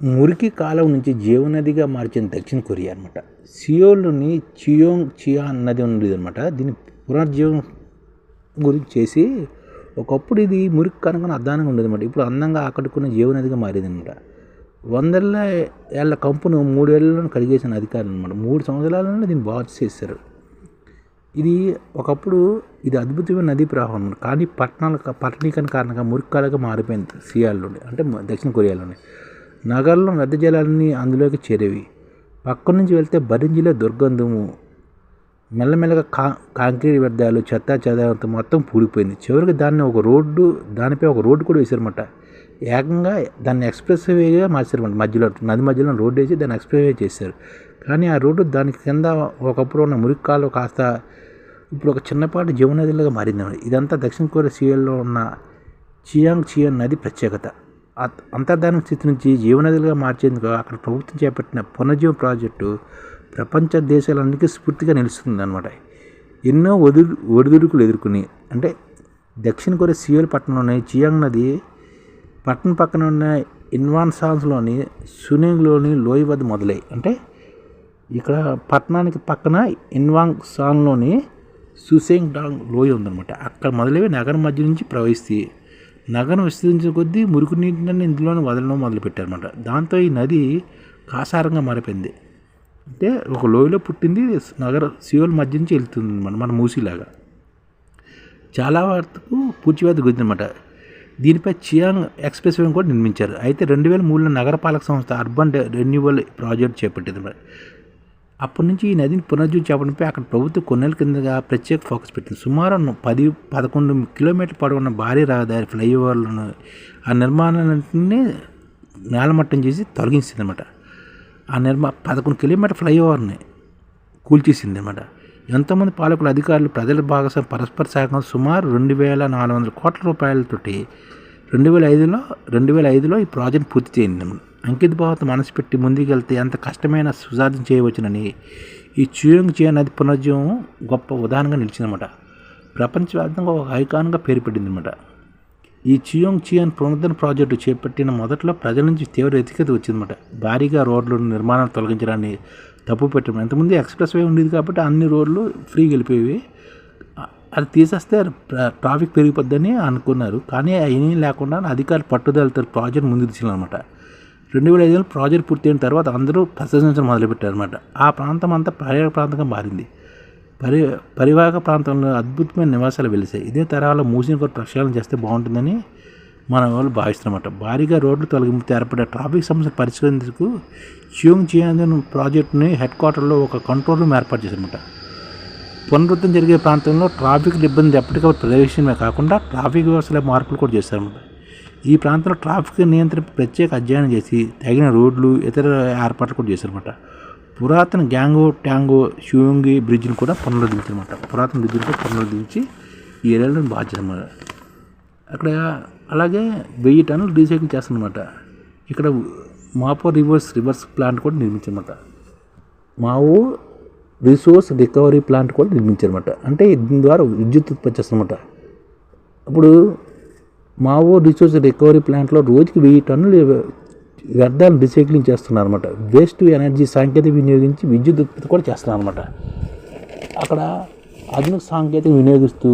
మురికి కాలం నుంచి జీవనదిగా మార్చిన దక్షిణ కొరియా అనమాట సియోల్లోని చియోంగ్ చియా నది ఉండేది అనమాట దీని పునర్జీవనం గురించి చేసి ఒకప్పుడు ఇది మురికి కనుక అద్దానంగా ఉండేది అనమాట ఇప్పుడు అందంగా ఆకట్టుకున్న జీవనదిగా మారేది అనమాట వందల ఏళ్ళ కంపును మూడేళ్ళలో కడిగేసిన అధికారులు అనమాట మూడు సంవత్సరాలలో దీన్ని బాగు చేశారు. ఇది ఒకప్పుడు ఇది అద్భుతమైన నదీ ప్రవాహం అనమాట కానీ పట్టణాల పట్టణీకరణ కారణంగా మురికాలుగా మారిపోయింది సియాల్లోనే అంటే దక్షిణ కొరియాలోనే. నగరంలో నది జలాలన్నీ అందులోకి చేరేవి. పక్క నుంచి వెళ్తే భరించిలో దుర్గంధము మెల్లమెల్లగా కా కాంక్రీట్ వ్యర్థాలు చెత్త చెదారంతో మొత్తం పూడిపోయింది. చివరికి దాన్ని ఒక రోడ్డు దానిపై ఒక రోడ్డు కూడా వేసారన్నమాట ఏకంగా దాన్ని ఎక్స్ప్రెస్ వేగా మార్చారన్నమాట. మధ్యలో నది మధ్యలో రోడ్డు వేసి దాన్ని ఎక్స్ప్రెస్ వే చేశారు. కానీ ఆ రోడ్డు దాని కింద ఒకప్పుడు ఉన్న మురికి కాస్త ఇప్పుడు ఒక చిన్నపాటి జీవనదిలాగా మారింది ఇదంతా దక్షిణ కొరియా సీఎల్లో ఉన్న చియాంగ్ చియాన్ నది ప్రత్యేకత. అంతర్ధానం స్థితి నుంచి జీవనదులుగా మార్చేందుకు అక్కడ ప్రభుత్వం చేపట్టిన పునర్జీవ ప్రాజెక్టు ప్రపంచ దేశాలన్నిటికీ స్ఫూర్తిగా నిలుస్తుంది అనమాట ఎన్నో ఒదురు ఒడిదుడుకులు ఎదుర్కొని అంటే దక్షిణ కొరియా సియోల్ పట్టణంలోని చియాంగ్ నది పట్టణం పక్కన ఉన్న ఇన్వాన్సాన్స్లోని సునింగ్లోని లోయ వద్ద మొదలై అంటే ఇక్కడ పట్టణానికి పక్కన ఇన్వాంగ్ సాన్లోని సుసేంగ్ డాంగ్ లోయ ఉందన్నమాట. అక్కడ మొదలవి నగరం మధ్య నుంచి ప్రవహిస్తే నగరం విస్తరించిన కొద్దీ మురుకు నీటిని ఇందులోనే వదలడం మొదలుపెట్టారన్నమాట. దాంతో ఈ నది కాసారంగా మారిపోయింది. అంటే ఒక లోయలో పుట్టింది నగర సియోల్ మధ్య నుంచి వెళ్తుంది అనమాట మన మూసీలాగా. చాలా వరకు పూడ్చివేత గురిందన్నమాట దీనిపై చియాంగ్ ఎక్స్ప్రెస్ వే కూడా నిర్మించారు. అయితే రెండు వేల మూడులో నగరపాలక సంస్థ అర్బన్ రెన్యూవల్ ప్రాజెక్ట్ చేపట్టింది అప్పటి నుంచి ఈ నదిని పునరుద్ధరణ అక్కడ ప్రభుత్వం కొన్నేళ్ళ కిందగా ప్రత్యేక ఫోకస్ పెట్టింది. సుమారు పది పదకొండు కిలోమీటర్ల పొడవున్న భారీ రహదారి ఫ్లైఓవర్లను ఆ నిర్మాణాలన్నింటినీ నేలమట్టం చేసి తొలగించింది అనమాట ఆ నిర్మా పదకొండు కిలోమీటర్ ఫ్లైఓవర్ని కూల్చేసింది అనమాట ఎంతోమంది పాలకులు అధికారులు ప్రజల భాగస్వామ్యం పరస్పర సహకారం సుమారు రెండు వేల నాలుగు వందల కోట్ల రూపాయలతోటి రెండు వేల ఐదులో రెండు వేల ఐదులో ఈ ప్రాజెక్ట్ పూర్తి చేయండి అంకిత భావంతో మనసు పెట్టి ముందుకెళ్తే ఎంత కష్టమైన సుసాధ్యం చేయవచ్చునని ఈ చూయంగ్ చియా నది పునర్జీవం గొప్ప ఉదాహరణగా నిలిచిందన్నమాట ప్రపంచవ్యాప్తంగా ఒక ఐకాన్గా పేరు పెట్టింది అనమాట ఈ చియోంగ్ చియాన్ పునరుద్ధరణ ప్రాజెక్టు చేపట్టిన మొదట్లో ప్రజల నుంచి తీవ్ర వ్యతిరేకత వచ్చిందన్నమాట భారీగా రోడ్లు నిర్మాణాలు తొలగించడాన్ని తప్పు పెట్టడం ఇంతకుముందు ఎక్స్ప్రెస్ వే ఉండేది కాబట్టి అన్ని రోడ్లు ఫ్రీగా వెళ్ళిపోయేవి. అది తీసేస్తే ట్రా- ట్రాఫిక్ పెరిగిపోద్దని అనుకున్నారు. కానీ ఏమీ లేకుండా అధికారులు పట్టుదలతో ప్రాజెక్ట్ ముందుకు తీసుకెళ్ళారన్నమాట. రెండు వేల ఐదులో ప్రాజెక్ట్ పూర్తయిన తర్వాత అందరూ ప్రశంసించడం మొదలుపెట్టారనమాట ఆ ప్రాంతం అంతా పర్యాటక ప్రాంతంగా మారింది. పరి పరివాహక ప్రాంతంలో అద్భుతమైన నివాసాలు వెలిసాయి ఇదే తరహాలో మూసిన కూడా ప్రక్షాళన చేస్తే బాగుంటుందని మన వాళ్ళు భావిస్తున్నమాట భారీగా రోడ్లు తొలగింపు ఏర్పడే ట్రాఫిక్ సమస్య పరిష్కరించేందుకు చియోంగ్ చియాంగ్ ప్రాజెక్టుని హెడ్ క్వార్టర్లో ఒక కంట్రోల్ రూమ్ ఏర్పాటు చేశారన్నమాట. పునరుద్ధం జరిగే ప్రాంతంలో ట్రాఫిక్ ఇబ్బంది ఎప్పటికప్పుడు ప్రవేశమే కాకుండా ట్రాఫిక్ వ్యవస్థలో మార్పులు కూడా చేస్తారన్నమాట ఈ ప్రాంతంలో ట్రాఫిక్ నియంత్రణ ప్రత్యేక అధ్యయనం చేసి తగిన రోడ్లు ఇతర ఏర్పాట్లు కూడా చేశారన్నమాట. పురాతన గ్యాంగో ట్యాంగో షియోంగి బ్రిడ్జ్ని కూడా పునరుద్ధరించారన్నమాట. పురాతన బ్రిడ్జ్ని కూడా పునరుద్ధరించి ఈ ఏరియాలో బాగా చేశారన్నమాట అక్కడ అలాగే వెయ్యి టన్నులు రీసైకిల్ చేస్తారన్నమాట. ఇక్కడ మాపో రివర్స్ రివర్స్ ప్లాంట్ కూడా నిర్మించారన్నమాట. మావో రిసోర్స్ రికవరీ ప్లాంట్ కూడా నిర్మించారన్నమాట. అంటే దీని ద్వారా విద్యుత్ ఉత్పత్తి చేస్తారన్నమాట ఇప్పుడు మావో రిసోర్స్ రికవరీ ప్లాంట్లో రోజుకి వెయ్యి టన్నులు వ్యర్థాలను రీసైక్లింగ్ చేస్తున్నారన్నమాట. వేస్ట్ ఎనర్జీ సాంకేతిక వినియోగించి విద్యుత్ ఉత్పత్తి కూడా చేస్తున్నారన్నమాట. అక్కడ ఆధునిక సాంకేతిక వినియోగిస్తూ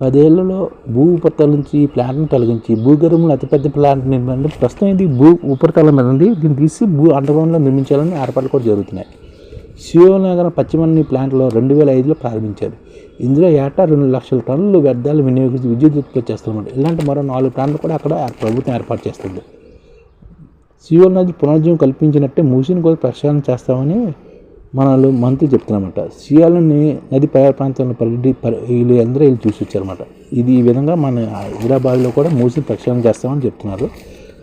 పదేళ్ళలో భూ ఉపరితలం నుంచి ప్లాంట్ను తొలగించి భూగర్భంలో అతిపెద్ద ప్లాంట్ నిర్మాణం ప్రస్తుతం ఇది భూ ఉపరితలం మీద ఉంది. దీన్ని తీసి భూ అండర్గ్రౌండ్లో నిర్మించాలని ఏర్పాట్లు కూడా జరుగుతున్నాయి. సియోల్ నగరం పశ్చిమన్ని ప్లాంట్లో రెండు వేల ఐదులో ప్రారంభించారు. ఇందులో ఏటా రెండు లక్షల టన్నులు వ్యర్థాలు వినియోగించి విద్యుత్ ఉత్పత్తి చేస్తున్నమాట. ఇలాంటి మరో నాలుగు ప్లాంట్లు కూడా అక్కడ ప్రభుత్వం ఏర్పాటు చేస్తుంది. సియోల్ నది పునర్జీవం కల్పించినట్టే మూసిని కూడా ప్రక్షాళన చేస్తామని మనలు మంత్రి చెప్తున్నమాట సియాలని నది పై ప్రాంతంలో పర్యటి వీళ్ళు అందరూ వీళ్ళు చూసి వచ్చారన్నమాట ఇది ఈ విధంగా మన హైదరాబాద్లో కూడా మూసిని ప్రక్షాళన చేస్తామని చెప్తున్నారు.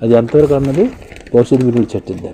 అది ఎంతవరకు అన్నది భవిష్యత్తు గురించి చర్చిద్దాం